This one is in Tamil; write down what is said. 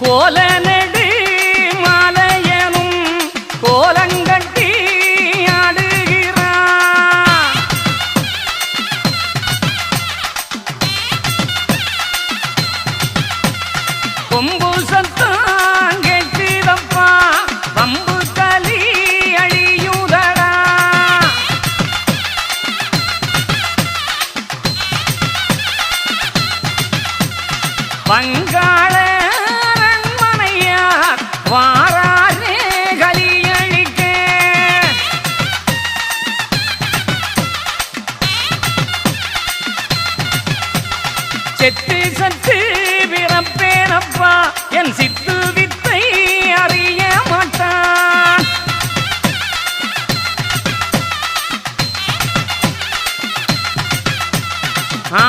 கோல நெடு மாலையனும் கோலங்கட்டி ஆடுகிறான். கொம்பு சத்தம் கேட்குதப்பா வம்பு களி அழியுதடா. வங்காள செத்து சத்து பிறப்பேனப்பா என் சித்து வித்தை அறிய மாட்டான். ஆ